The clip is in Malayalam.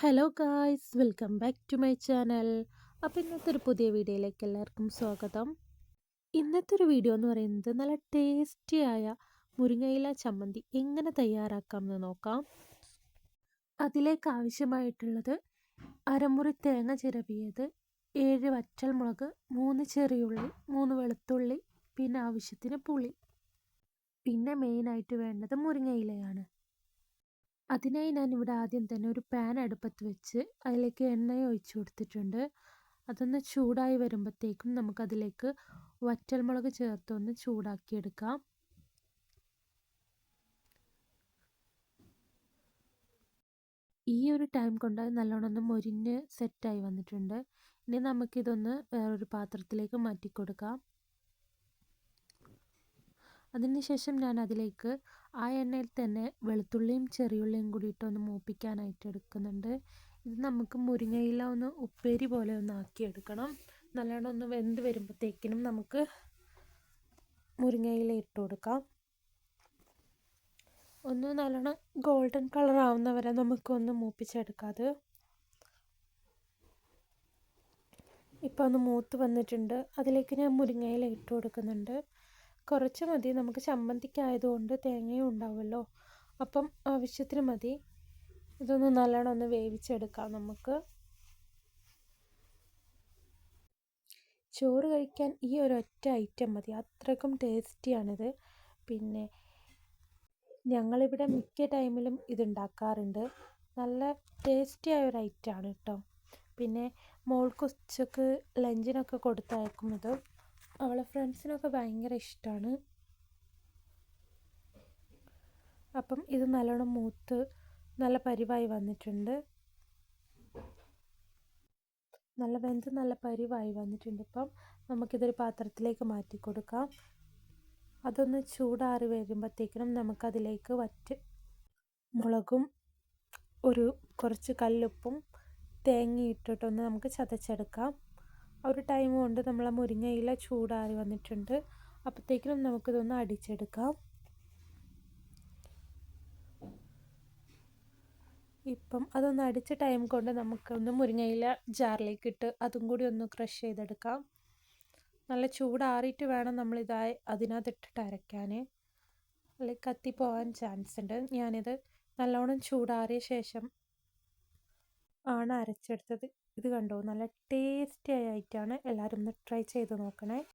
Hello guys welcome back to my channel. അപ്പോൾ ഇന്നത്തെ ഒരു പുതിയ വീഡിയോയിലേക്ക് എല്ലാവർക്കും സ്വാഗതം. ഇന്നത്തെ ഒരു വീഡിയോ എന്ന് പറയുന്നത് നല്ല ടേസ്റ്റിയായ മുരിങ്ങയില ചമ്മന്തി എങ്ങനെ തയ്യാറാക്കാം എന്ന് നോക്കാം. അതിലേക്ക് ആവശ്യമായിട്ടുള്ളത് അരമുറി തേങ്ങ ചിരവിയത് ഏഴ് വറ്റൽ മുളക് മൂന്ന് ചെറിയുള്ളി മൂന്ന് വെളുത്തുള്ളി പിന്നെ ആവശ്യത്തിന് പുളി. പിന്നെ മെയിനായിട്ട് വേണ്ടത് മുരിങ്ങയിലയാണ്. അതിനായി ഞാൻ ഇവിടെ ആദ്യം തന്നെ ഒരു പാൻ അടുപ്പത്ത് വെച്ച് അതിലേക്ക് എണ്ണ ഒഴിച്ചു കൊടുത്തിട്ടുണ്ട്. അതൊന്ന് ചൂടായി വരുമ്പോഴത്തേക്കും നമുക്കതിലേക്ക് വറ്റൽമുളക് ചേർത്തൊന്ന് ചൂടാക്കിയെടുക്കാം. ഈ ഒരു ടൈം കൊണ്ട് നല്ലോണം ഒന്ന് മൊരിഞ്ഞ് സെറ്റായി വന്നിട്ടുണ്ട്. ഇനി നമുക്കിതൊന്ന് വേറൊരു പാത്രത്തിലേക്ക് മാറ്റി കൊടുക്കാം അതിനുശേഷം ഞാൻ അതിലേക്ക് ആ എണ്ണയിൽ തന്നെ വെളുത്തുള്ളിയും ചെറിയുള്ളിയും കൂടിയിട്ട് ഒന്ന് മൂപ്പിക്കാനായിട്ട് എടുക്കുന്നുണ്ട്. ഇത് നമുക്ക് മുരിങ്ങയില ഒന്ന് ഉപ്പേരി പോലെ ഒന്ന് ആക്കിയെടുക്കണം. നല്ലോണം ഒന്ന് വെന്ത് വരുമ്പോഴത്തേക്കിനും നമുക്ക് മുരിങ്ങയില ഇട്ട് കൊടുക്കാം. ഒന്ന് നല്ലോണം ഗോൾഡൻ കളർ ആവുന്ന വരെ നമുക്കൊന്ന് മൂപ്പിച്ചെടുക്കാതെ ഇപ്പോൾ ഒന്ന് മൂത്ത് വന്നിട്ടുണ്ട്. അതിലേക്ക് ഞാൻ മുരിങ്ങയില ഇട്ട് കൊടുക്കുന്നുണ്ട്. കുറച്ച് മതി. നമുക്ക് ചമ്മന്തിക്കായതുകൊണ്ട് തേങ്ങയും ഉണ്ടാവുമല്ലോ. അപ്പം ആവശ്യത്തിന് മതി. ഇതൊന്ന് നല്ലോണം ഒന്ന് വേവിച്ചെടുക്കാം നമുക്ക്. ചോറ് കഴിക്കാൻ ഈ ഒരു ഒറ്റ ഐറ്റം മതി. അത്രക്കും ടേസ്റ്റിയാണിത്. പിന്നെ ഞങ്ങളിവിടെ മിക്ക ടൈമിലും ഇതുണ്ടാക്കാറുണ്ട്. നല്ല ടേസ്റ്റിയായ ഒരു ഐറ്റമാണ് കേട്ടോ പിന്നെ മോൾക്ക് ഉച്ചയ്ക്ക് ലഞ്ചിനൊക്കെ കൊടുത്തയക്കുന്നത് അവളെ ഫ്രണ്ട്സിനൊക്കെ ഭയങ്കര ഇഷ്ടമാണ് അപ്പം ഇത് നല്ലോണം മൂത്ത് നല്ല പരിവായി വന്നിട്ടുണ്ട്. നല്ല വെന്ത് നല്ല പരിവായി വന്നിട്ടുണ്ട് ഇപ്പം. നമുക്കിതൊരു പാത്രത്തിലേക്ക് മാറ്റി കൊടുക്കാം. അതൊന്ന് ചൂടാറി വരുമ്പോഴത്തേക്കിനും നമുക്കതിലേക്ക് വറ്റ് മുളകും ഒരു കുറച്ച് കല്ലുപ്പും തേങ്ങ ഇട്ടിട്ടൊന്ന് നമുക്ക് ചതച്ചെടുക്കാം. ടൈം കൊണ്ട് നമ്മൾ ആ മുരിങ്ങയില ചൂടാറി വന്നിട്ടുണ്ട്. അപ്പോഴത്തേക്കിനും നമുക്കിതൊന്ന് അടിച്ചെടുക്കാം. ഇപ്പം അതൊന്ന് അടിച്ച ടൈം കൊണ്ട് നമുക്കൊന്ന് മുരിങ്ങയില ജാറിലേക്ക് ഇട്ട് അതും കൂടി ഒന്ന് ക്രഷ് ചെയ്തെടുക്കാം. നല്ല ചൂടാറിയിട്ട് വേണം നമ്മളിതായി അതിനകത്തിട്ടിട്ട് അരയ്ക്കാൻ അല്ലെങ്കിൽ കത്തി പോകാൻ ചാൻസ് ഉണ്ട് ഞാനിത് നല്ലോണം ചൂടാറിയ ശേഷം ആണ് അരച്ചെടുത്തത്. ഇത് കണ്ടോ? നല്ല ടേസ്റ്റി ആയിട്ടാണ് എല്ലാവരും ഒന്ന് ട്രൈ ചെയ്ത് നോക്കണേ.